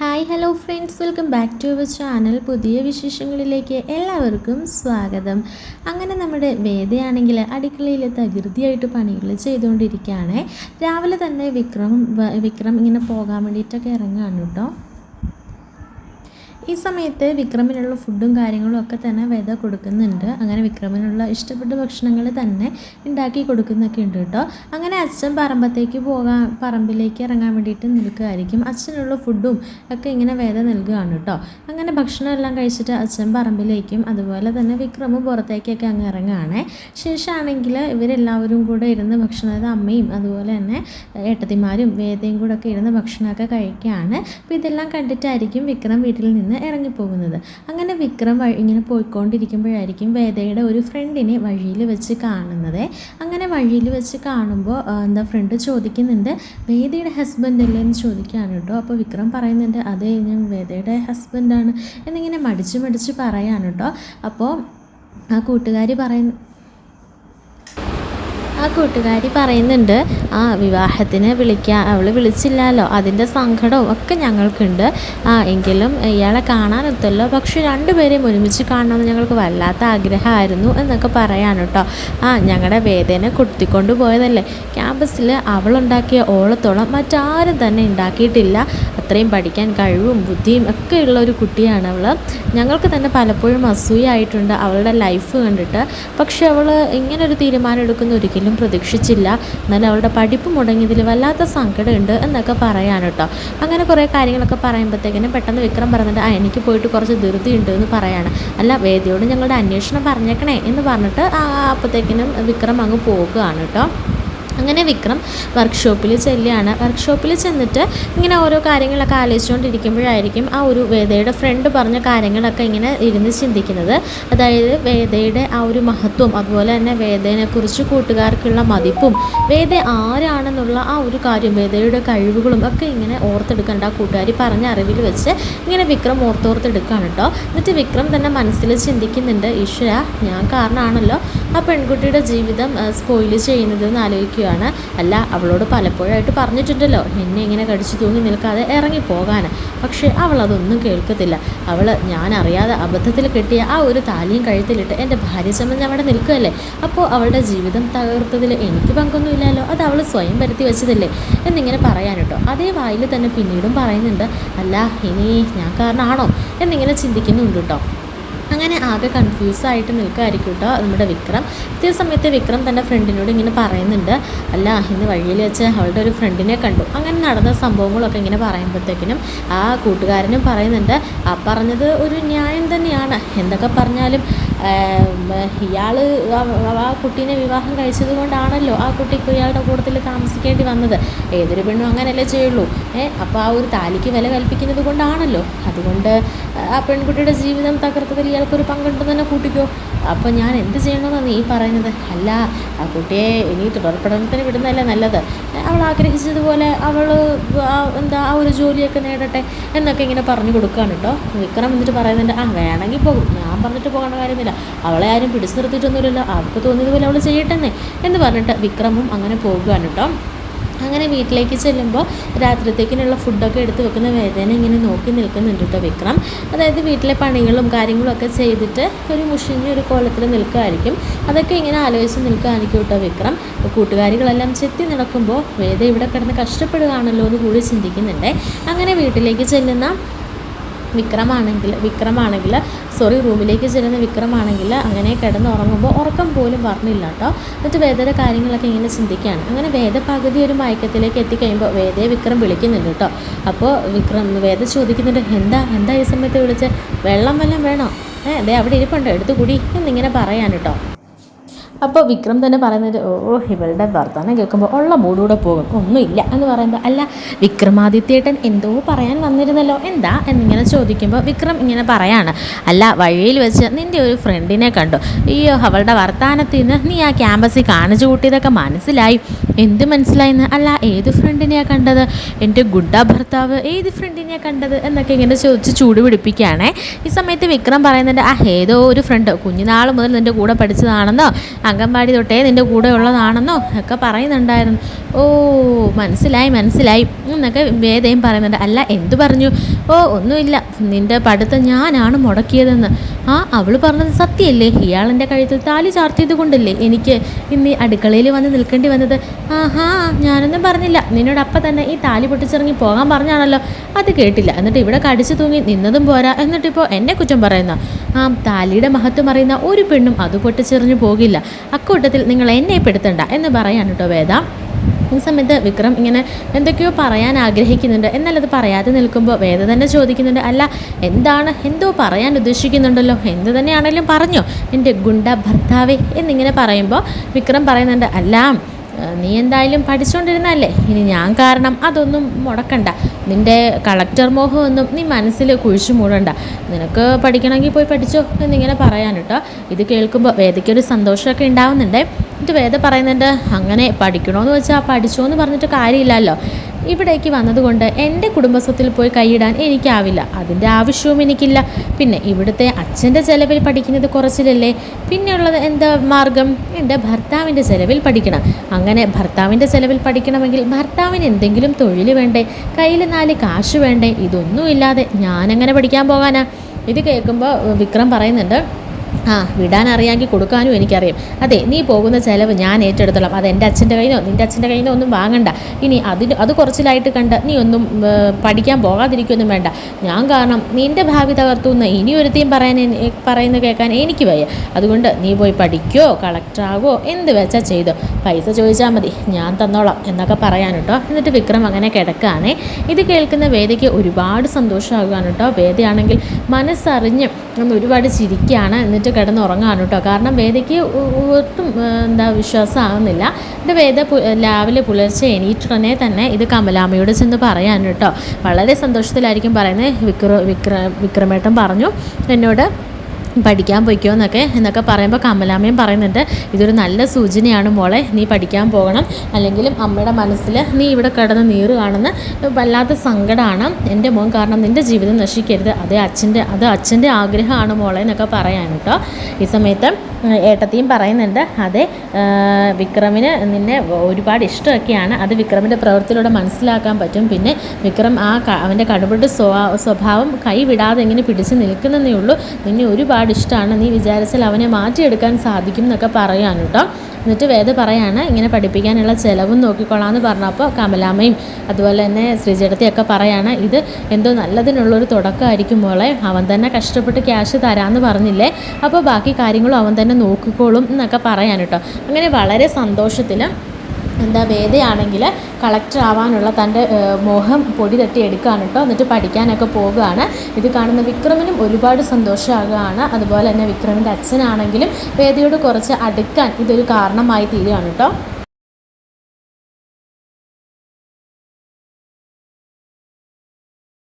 Hi hello friends welcome back to our channel പുതിയ വിശേഷങ്ങളിലേക്ക് എല്ലാവർക്കും സ്വാഗതം. അങ്ങനെ നമ്മുടെ വേദയാണെങ്കിൽ അടുക്കളയിൽ തകൃതിയായിട്ട് പണികൾ ചെയ്തുകൊണ്ടിരിക്കുകയാണ്. രാവിലെ തന്നെ വിക്രം വിക്രം ഇങ്ങനെ പോകാൻ വേണ്ടിയിട്ടൊക്കെ ഇറങ്ങുകയാണ് കേട്ടോ. ഈ സമയത്ത് വിക്രമിനുള്ള ഫുഡും കാര്യങ്ങളും ഒക്കെ തന്നെ വേദ കൊടുക്കുന്നുണ്ട്. അങ്ങനെ വിക്രമിനുള്ള ഇഷ്ടപ്പെട്ട ഭക്ഷണങ്ങൾ തന്നെ ഉണ്ടാക്കി കൊടുക്കുന്നൊക്കെ ഉണ്ട് കേട്ടോ. അങ്ങനെ അച്ഛൻ പറമ്പത്തേക്ക് പോകാൻ പറമ്പിലേക്ക് ഇറങ്ങാൻ വേണ്ടിയിട്ട് നിൽക്കുകയായിരിക്കും അച്ഛനുള്ള ഫുഡും ഒക്കെ ഇങ്ങനെ വേദ നൽകുകയാണ് കേട്ടോ. അങ്ങനെ ഭക്ഷണം എല്ലാം കഴിച്ചിട്ട് അച്ഛൻ പറമ്പിലേക്കും അതുപോലെ തന്നെ വിക്രമും പുറത്തേക്കൊക്കെ അങ്ങ് ഇറങ്ങുകയാണേ ശേഷമാണെങ്കിൽ ഇവരെല്ലാവരും കൂടെ ഇരുന്ന് ഭക്ഷണം അതായത് അമ്മയും അതുപോലെ തന്നെ ഏട്ടത്തിമാരും വേദയും കൂടെ ഒക്കെ ഇരുന്ന് ഭക്ഷണമൊക്കെ കഴിക്കുകയാണ്. അപ്പോൾ ഇതെല്ലാം കണ്ടിട്ടായിരിക്കും വിക്രം വീട്ടിൽ നിന്ന് ഇറങ്ങിപ്പോകുന്നത്. അങ്ങനെ വിക്രം ഇങ്ങനെ പോയിക്കൊണ്ടിരിക്കുമ്പോഴായിരിക്കും വേദയുടെ ഒരു ഫ്രണ്ടിനെ വഴിയിൽ വെച്ച് കാണുന്നത്. അങ്ങനെ വഴിയിൽ വെച്ച് കാണുമ്പോൾ എന്താ ഫ്രണ്ട് ചോദിക്കുന്നുണ്ട് വേദയുടെ ഹസ്ബൻഡ് അല്ലേ? എന്ന് ചോദിക്കുകയാണ് കേട്ടോ. അപ്പോൾ വിക്രം പറയുന്നുണ്ട് അതെ ഞാൻ വേദയുടെ ഹസ്ബൻഡാണ് എന്നിങ്ങനെ മടിച്ച് മടിച്ച് പറയാണ് കേട്ടോ. അപ്പോൾ ആ കൂട്ടുകാരി പറയുന്നു ആ കൂട്ടുകാരി പറയുന്നുണ്ട് ആ വിവാഹത്തിന് വിളിക്കാൻ അവൾ വിളിച്ചില്ലല്ലോ. അതിന്റെ സങ്കടവും ഒക്കെ ഞങ്ങൾക്കുണ്ട്. ആ എങ്കിലും ഇയാളെ കാണാനെത്തല്ലോ. പക്ഷേ രണ്ടുപേരെയും ഒരുമിച്ച് കാണണമെന്ന് ഞങ്ങൾക്ക് വല്ലാത്ത ആഗ്രഹമായിരുന്നു എന്നൊക്കെ പറയാൻ കേട്ടോ. ആ ഞങ്ങളുടെ വേദന കുത്തിക്കൊണ്ട് പോയതല്ലേ. ക്യാമ്പസിൽ അവളുണ്ടാക്കിയ ഓളത്തോളം മറ്റാരും തന്നെ ഉണ്ടാക്കിയിട്ടില്ല. അത്രയും പഠിക്കാൻ കഴിവും ബുദ്ധിയും ഒക്കെ ഉള്ള ഒരു കുട്ടിയാണ് അവൾ ഞങ്ങൾക്ക് തന്നെ പലപ്പോഴും അസൂയായിട്ടുണ്ട് അവളുടെ ലൈഫ് കണ്ടിട്ട്. പക്ഷെ അവൾ ഇങ്ങനൊരു തീരുമാനം എടുക്കുന്ന ഒരിക്കലും പ്രതീക്ഷിച്ചില്ല. എന്നാലും അവളുടെ പഠിപ്പ് മുടങ്ങിയതിൽ വല്ലാത്ത സങ്കടമുണ്ട് എന്നൊക്കെ പറയാൻ കേട്ടോ. അങ്ങനെ കുറേ കാര്യങ്ങളൊക്കെ പറയുമ്പോഴത്തേക്കിനും പെട്ടെന്ന് വിക്രം പറഞ്ഞിട്ട് ആ എനിക്ക് പോയിട്ട് കുറച്ച് ധൃതിയുണ്ട് എന്ന് പറയാണ്. അല്ല വേദിയോട് ഞങ്ങളുടെ അന്വേഷണം പറഞ്ഞേക്കണേ എന്ന് പറഞ്ഞിട്ട് അപ്പോഴത്തേക്കിനും വിക്രം അങ്ങ് പോകുകയാണ് കേട്ടോ. അങ്ങനെ വിക്രം വർക്ക്ഷോപ്പിൽ ചെല്ലുകയാണ്. വർക്ക്ഷോപ്പിൽ ചെന്നിട്ട് ഇങ്ങനെ ഓരോ കാര്യങ്ങളൊക്കെ ആലോചിച്ചുകൊണ്ടിരിക്കുമ്പോഴായിരിക്കും ആ ഒരു വേദയുടെ ഫ്രണ്ട് പറഞ്ഞ കാര്യങ്ങളൊക്കെ ഇങ്ങനെ ഇരുന്ന് ചിന്തിക്കുന്നത്. അതായത് വേദയുടെ ആ ഒരു മഹത്വം അതുപോലെ തന്നെ വേദനെക്കുറിച്ച് കൂട്ടുകാർക്കുള്ള മതിപ്പും വേദ ആരാണെന്നുള്ള ആ ഒരു കാര്യം വേദയുടെ കഴിവുകളും ഒക്കെ ഇങ്ങനെ ഓർത്തെടുക്കേണ്ട ആ കൂട്ടുകാരി പറഞ്ഞ അറിവിൽ വെച്ച് ഇങ്ങനെ വിക്രം ഓർത്തോർത്തെടുക്കുകയാണ് കേട്ടോ എന്നിട്ട് വിക്രം തന്നെ മനസ്സിൽ ചിന്തിക്കുന്നുണ്ട് ഈശ്വര ഞാൻ കാരണമാണല്ലോ ആ പെൺകുട്ടിയുടെ ജീവിതം സ്പോയിൽ ചെയ്യുന്നത് എന്ന് ആലോചിക്കുകയാണ്. അല്ല അവളോട് പലപ്പോഴായിട്ട് പറഞ്ഞിട്ടുണ്ടല്ലോ എന്നെ ഇങ്ങനെ കടിച്ചു തൂങ്ങി നിൽക്കാതെ ഇറങ്ങിപ്പോകാൻ പക്ഷേ അവൾ അതൊന്നും കേൾക്കത്തില്ല. അവൾ ഞാൻ അറിയാതെ അബദ്ധത്തിൽ കെട്ടിയ ആ ഒരു താലിയും കഴുത്തിലിട്ട് എന്റെ ഭാര്യ ചമഞ്ഞ് അവിടെ നിൽക്കുകയല്ലേ? അപ്പോൾ അവളുടെ ജീവിതം തകർത്തതിൽ എനിക്ക് പങ്കൊന്നുമില്ലല്ലോ. അത് അവൾ സ്വയം വരുത്തി വെച്ചതല്ലേ? എന്നിങ്ങനെ പറയാൻ കേട്ടോ അതേ വായിൽ തന്നെ പിന്നീടും പറയുന്നുണ്ട് അല്ല ഇനി ഞാൻ കാരണമാണോ എന്നിങ്ങനെ ചിന്തിക്കുന്നുണ്ട് കേട്ടോ. അങ്ങനെ ആകെ കൺഫ്യൂസ് ആയിട്ട് നിൽക്കുമായിരിക്കും കേട്ടോ നമ്മുടെ വിക്രം. ഇതേ സമയത്ത് വിക്രം തന്റെ ഫ്രണ്ടിനോട് ഇങ്ങനെ പറയുന്നുണ്ട്. അല്ല ഇന്ന് വഴിയിൽ വെച്ച് അവളുടെ ഒരു ഫ്രണ്ടിനെ കണ്ടു. അങ്ങനെ നടന്ന സംഭവങ്ങളൊക്കെ ഇങ്ങനെ പറയുമ്പോഴത്തേക്കിനും ആ കൂട്ടുകാരനും പറയുന്നുണ്ട് ആ പറഞ്ഞത് ഒരു ന്യായം തന്നെയാണ്. എന്തൊക്കെ പറഞ്ഞാലും ഇയാൾ ആ കുട്ടീനെ വിവാഹം കഴിച്ചത് കൊണ്ടാണല്ലോ ആ കുട്ടി ഇപ്പോൾ ഇയാളുടെ കൂട്ടത്തിൽ താമസിക്കേണ്ടി വന്നത്. ഏതൊരു പെണ്ണും അങ്ങനെയല്ലേ ചെയ്യുള്ളൂ. ഏ അപ്പോൾ ആ ഒരു താലിക്ക് വില കൽപ്പിക്കുന്നത് കൊണ്ടാണല്ലോ. അതുകൊണ്ട് ആ പെൺകുട്ടിയുടെ ജീവിതം തകർത്തതിൽ ഇയാൾക്കൊരു പങ്കുണ്ടെന്ന് തന്നെ കൂട്ടിക്കോ. അപ്പോൾ ഞാൻ എന്ത് ചെയ്യണമെന്നാണ് നീ പറയുന്നത്? അല്ല ആ കുട്ടിയെ ഇനി തുടർ പഠനത്തിന് വിടുന്നതല്ലേ നല്ലത്. അവൾ ആഗ്രഹിച്ചതുപോലെ അവൾ എന്താ ആ ഒരു ജോലിയൊക്കെ നേടട്ടെ എന്നൊക്കെ ഇങ്ങനെ പറഞ്ഞു കൊടുക്കുകയാണ് കേട്ടോ വിക്രം എന്നിട്ട് പറയുന്നുണ്ട് ആ വേണമെങ്കിൽ പോകും. ഞാൻ പറഞ്ഞിട്ട് പോകേണ്ട കാര്യമൊന്നുമില്ല അവളെ ആരും പിടിച്ചു നിർത്തിയിട്ടൊന്നുമില്ലല്ലോ. അവൾക്ക് തോന്നിയതുപോലെ അവൾ ചെയ്യട്ടെന്നേ എന്ന് പറഞ്ഞിട്ട് വിക്രമും അങ്ങനെ പോകുകയാണ് കേട്ടോ അങ്ങനെ വീട്ടിലേക്ക് ചെല്ലുമ്പോൾ രാത്രിത്തേക്കിനുള്ള ഫുഡൊക്കെ എടുത്ത് വെക്കുന്ന വേദന ഇങ്ങനെ നോക്കി നിൽക്കുന്നുണ്ട് കേട്ടോ വിക്രം. അതായത് വീട്ടിലെ പണികളും കാര്യങ്ങളും ഒക്കെ ചെയ്തിട്ട് ഒരു മുഷിഞ്ഞ ഒരു കോലത്തിൽ നിൽക്കുമായിരിക്കും അതൊക്കെ ഇങ്ങനെ ആലോചിച്ച് നിൽക്കുകയായിരിക്കും കേട്ടോ വിക്രം. കൂട്ടുകാരികളെല്ലാം ചെത്തി നടക്കുമ്പോൾ വേദ ഇവിടെ കിടന്ന് കഷ്ടപ്പെടുകയാണല്ലോ എന്ന് കൂടി ചിന്തിക്കുന്നുണ്ട്. അങ്ങനെ വീട്ടിലേക്ക് ചെല്ലുന്ന വിക്രമാണെങ്കിൽ വിക്രമാണെങ്കിൽ സോറി റൂമിലേക്ക് ചെല്ലുന്ന വിക്രമാണെങ്കിൽ അങ്ങനെ കിടന്ന് ഉറങ്ങുമ്പോൾ ഉറക്കം പോലും പറഞ്ഞില്ല കേട്ടോ എന്നിട്ട് വേദയുടെ കാര്യങ്ങളൊക്കെ ഇങ്ങനെ ചിന്തിക്കുകയാണ്. അങ്ങനെ വേദ പകുതി ഒരു മയക്കത്തിലേക്ക് എത്തിക്കഴിയുമ്പോൾ വേദയെ വിക്രം വിളിക്കുന്നുണ്ട് കേട്ടോ അപ്പോൾ വിക്രം വേദ ചോദിക്കുന്നുണ്ട് എന്താ എന്താ ഈ സമയത്ത് വിളിച്ച്? വെള്ളം വല്ലതും വേണോ? ഏ അതെ അവിടെ ഇരിപ്പുണ്ടോ എടുത്തു കുടി എന്നിങ്ങനെ പറയാൻ കേട്ടോ അപ്പോൾ വിക്രം തന്നെ പറയുന്നത് ഓ ഇവളുടെ വർത്തമാനം കേൾക്കുമ്പോൾ ഉള്ള മൂടൂടെ പോകും. ഒന്നുമില്ല. എന്ന് പറയുമ്പോൾ അല്ല വിക്രമാദിത്യേട്ടൻ എന്തോ പറയാൻ വന്നിരുന്നല്ലോ. എന്താ? എന്നിങ്ങനെ ചോദിക്കുമ്പോൾ വിക്രം ഇങ്ങനെ പറയാണ് അല്ല വഴിയിൽ വെച്ച് നിന്റെ ഒരു ഫ്രണ്ടിനെ കണ്ടു. അയ്യോ അവളുടെ വർത്തമാനത്തിൽ നിന്ന് നീ ആ ക്യാമ്പസിൽ കാണിച്ചു കൂട്ടിയതൊക്കെ മനസ്സിലായി. എന്ത് മനസ്സിലായിന്ന്? അല്ല ഏത് ഫ്രണ്ടിനെയാണ് കണ്ടത്? എന്റെ ഗുഡ ഭർത്താവ് ഏത് ഫ്രണ്ടിനെയാണ് കണ്ടത്? എന്നൊക്കെ ഇങ്ങനെ ചോദിച്ച് ചൂട് ഈ സമയത്ത് വിക്രം പറയുന്നുണ്ട് ആ ഏതോ ഒരു ഫ്രണ്ട്. കുഞ്ഞുനാൾ മുതൽ നിന്റെ കൂടെ പഠിച്ചതാണെന്നോ? അംഗൻവാടി തൊട്ടേ നിന്റെ കൂടെ ഉള്ളതാണെന്നോ ഒക്കെ പറയുന്നുണ്ടായിരുന്നു. ഓ മനസ്സിലായി മനസ്സിലായി. എന്നൊക്കെ വേദയും പറയുന്നുണ്ട്. അല്ല എന്തു പറഞ്ഞു? ഓ ഒന്നുമില്ല. നിന്റെ പഠിത്തം ഞാനാണ് മുടക്കിയതെന്ന്. ആ അവൾ പറഞ്ഞത് സത്യമല്ലേ ഇയാൾ എന്റെ കഴുത്തിൽ താലി ചാർത്തിയത് കൊണ്ടല്ലേ എനിക്ക് ഇന്ന് അടുക്കളയിൽ വന്ന് നിൽക്കേണ്ടി വന്നത്? ആഹാ ഞാനൊന്നും പറഞ്ഞില്ല. നിന്നോട് അപ്പം തന്നെ ഈ താലി പൊട്ടിച്ചിറങ്ങി പോകാൻ പറഞ്ഞാണല്ലോ. അത് കേട്ടില്ല. എന്നിട്ട് ഇവിടെ കടിച്ചു തൂങ്ങി നിന്നതും പോരാ. എന്നിട്ടിപ്പോൾ എന്നെ കുറ്റം പറയുന്ന? ആ താലിയുടെ മഹത്വം അറിയുന്ന ഒരു പെണ്ണും അത് പൊട്ടിച്ചെറിഞ്ഞു പോകില്ല. അക്കൂട്ടത്തിൽ നിങ്ങൾ എന്നെ പെടുത്തണ്ട എന്ന് പറയാൻ കേട്ടോ വേദ. ഈ സമയത്ത് വിക്രം ഇങ്ങനെ എന്തൊക്കെയോ പറയാൻ ആഗ്രഹിക്കുന്നുണ്ട്. എന്നാൽ അത് പറയാതെ നിൽക്കുമ്പോൾ വേദ തന്നെ ചോദിക്കുന്നുണ്ട് അല്ല എന്താണ്? എന്തോ പറയാൻ ഉദ്ദേശിക്കുന്നുണ്ടല്ലോ. എന്ത് തന്നെയാണെങ്കിലും പറഞ്ഞോ. എന്റെ ഗുണ്ട ഭർത്താവേ എന്നിങ്ങനെ പറയുമ്പോൾ വിക്രം പറയുന്നുണ്ട് അല്ല നീ എന്തായാലും പഠിച്ചുകൊണ്ടിരുന്നല്ലേ ഇനി ഞാൻ കാരണം അതൊന്നും മുടക്കണ്ട. നിന്റെ കളക്ടർ മോഹമൊന്നും നീ മനസ്സിൽ കുഴിച്ചു മൂടണ്ട. നിനക്ക് പഠിക്കണമെങ്കിൽ പോയി പഠിച്ചോ എന്നിങ്ങനെ പറയാൻ കേട്ടോ ഇത് കേൾക്കുമ്പോൾ വേദിക്കൊരു സന്തോഷമൊക്കെ ഉണ്ടാവുന്നുണ്ട്. എന്നിട്ട് വേദ പറയുന്നുണ്ട് അങ്ങനെ പഠിക്കണമെന്ന് വെച്ചാൽ പഠിച്ചോ എന്ന് പറഞ്ഞിട്ട് കാര്യമില്ലല്ലോ. ഇവിടേക്ക് വന്നതുകൊണ്ട് എന്റെ കുടുംബസ്വത്തിൽ പോയി കൈയിടാൻ എനിക്കാവില്ല. അതിന്റെ ആവശ്യവും എനിക്കില്ല. പിന്നെ ഇവിടുത്തെ അച്ഛന്റെ ചിലവിൽ പഠിക്കുന്നത് കുറച്ചിലല്ലേ? പിന്നെയുള്ളത് എന്താ മാർഗം? എന്റെ ഭർത്താവിന്റെ ചിലവിൽ പഠിക്കണം. അങ്ങനെ ഭർത്താവിന്റെ ചിലവിൽ പഠിക്കണമെങ്കിൽ ഭർത്താവിന് എന്തെങ്കിലും തൊഴിൽ വേണ്ടേ? കയ്യിൽ നാല് കാശ് വേണ്ടേ? ഇതൊന്നുമില്ലാതെ ഞാനെങ്ങനെ പഠിക്കാൻ പോകാനാ? ഇത് കേൾക്കുമ്പോൾ വിക്രം പറയുന്നുണ്ട് ആ വിടാൻ അറിയാമെങ്കിൽ കൊടുക്കാനും എനിക്കറിയാം. അതെ നീ പോകുന്ന ചിലവ് ഞാൻ ഏറ്റെടുത്തോളാം. അത് എന്റെ അച്ഛന്റെ നിന്നോ നിന്റെ അച്ഛന്റെ നിന്നോ ഒന്നും വാങ്ങണ്ട. ഇനി അതിന് അത് കുറച്ചിലായിട്ട് കണ്ട് നീ ഒന്നും പഠിക്കാൻ പോകാതിരിക്കൊന്നും വേണ്ട. ഞാൻ കാരണം നിന്റെ ഭാവി തകർത്തു എന്ന് ഇനി ഒരുത്തിയും പറയാൻ പറയുന്നത് കേൾക്കാൻ എനിക്ക് വയ്യ. അതുകൊണ്ട് നീ പോയി പഠിക്കോ കളക്ടറാകോ എന്ത് വെച്ചാൽ ചെയ്തോ. പൈസ ചോദിച്ചാൽ മതി. ഞാൻ തന്നോളാം എന്നൊക്കെ പറയാൻ കേട്ടോ എന്നിട്ട് വിക്രം അങ്ങനെ കിടക്കുകയാണേ ഇത് കേൾക്കുന്ന വേദയ്ക്ക് ഒരുപാട് സന്തോഷമാകാൻ കേട്ടോ. വേദയാണെങ്കിൽ മനസ്സറിഞ്ഞ് ഒന്ന് ഒരുപാട് ചിരിക്കുകയാണ്. എന്നിട്ട് കിടന്ന് ഉറങ്ങാണ് കേട്ടോ. കാരണം വേദയ്ക്ക് ഒട്ടും എന്താ വിശ്വാസമാകുന്നില്ല എന്റെ വേദ രാവിലെ പുലർച്ചെ എണീറ്റുടനെ തന്നെ ഇത് കമലാമ്മയോട് ചെന്ന് പറയാൻ കേട്ടോ. വളരെ സന്തോഷത്തിലായിരിക്കും പറയുന്നത്. വിക്ര വിക്ര വിക്രമേട്ടൻ പറഞ്ഞു എന്നോട്. പഠിക്കാൻ പോയിക്കോ എന്നൊക്കെ എന്നൊക്കെ പറയുമ്പോൾ കമലാമ്മയും പറയുന്നുണ്ട്. ഇതൊരു നല്ല സൂചനയാണ് മോളെ നീ പഠിക്കാൻ പോകണം. അല്ലെങ്കിലും അമ്മയുടെ മനസ്സിൽ നീ ഇവിടെ കിടന്ന് നീറ് കാണുന്ന വല്ലാത്ത സങ്കടമാണ് എന്റെ മോൻ. കാരണം നിന്റെ ജീവിതം നശിക്കരുത്. അത് അച്ഛന്റെ അത് അച്ഛന്റെ ആഗ്രഹമാണ് മോളെ എന്നൊക്കെ പറയാൻ കേട്ടോ. ഈ സമയത്ത് ഏട്ടത്തിയും പറയുന്നുണ്ട് അതെ വിക്രമിന് നിന്നെ ഒരുപാട് ഇഷ്ടമൊക്കെയാണ്. അത് വിക്രമിന്റെ പ്രവൃത്തിയിലൂടെ മനസ്സിലാക്കാൻ പറ്റും. പിന്നെ വിക്രം ആ അവന്റെ കടുപിട്ട് സ്വഭാവം കൈവിടാതെ ഇങ്ങനെ പിടിച്ച് നിൽക്കുന്നതേ ഉള്ളൂ. നിന്നെ ഒരുപാട് ഇഷ്ടമാണ് നീ വിചാരിച്ചാൽ അവനെ മാറ്റിയെടുക്കാൻ സാധിക്കും എന്നൊക്കെ പറയാൻ കേട്ടോ. എന്നിട്ട് വേദ പറയാണ് ഇങ്ങനെ പഠിപ്പിക്കാനുള്ള ചിലവും നോക്കിക്കൊള്ളാമെന്ന് പറഞ്ഞപ്പോൾ കമലാമ്മയും അതുപോലെ തന്നെ ശ്രീജടത്തിയൊക്കെ പറയാണ് ഇത് എന്തോ നല്ലതിനുള്ളൊരു തുടക്കമായിരിക്കും മോളെ. അവൻ തന്നെ കഷ്ടപ്പെട്ട് ക്യാഷ് തരാമെന്ന് പറഞ്ഞില്ലേ? അപ്പോൾ ബാക്കി കാര്യങ്ങളും അവൻ തന്നെ നോക്കിക്കോളും എന്നൊക്കെ പറയാൻ കേട്ടോ. അങ്ങനെ വളരെ സന്തോഷത്തിൽ എന്താ വേദയാണെങ്കിൽ കളക്ടർ ആവാനുള്ള തന്റെ മോഹം പൊടി തട്ടി എടുക്കുകയാണ് കേട്ടോ. എന്നിട്ട് പഠിക്കാനൊക്കെ പോവുകയാണ്. ഇത് കാണുന്ന വിക്രമിനും ഒരുപാട് സന്തോഷമാകുകയാണ്. അതുപോലെ തന്നെ വിക്രമിന്റെ അച്ഛനാണെങ്കിലും വേദയോട് കുറച്ച് അടുക്കാൻ ഇതൊരു കാരണമായി തീരുകയാണ് കേട്ടോ.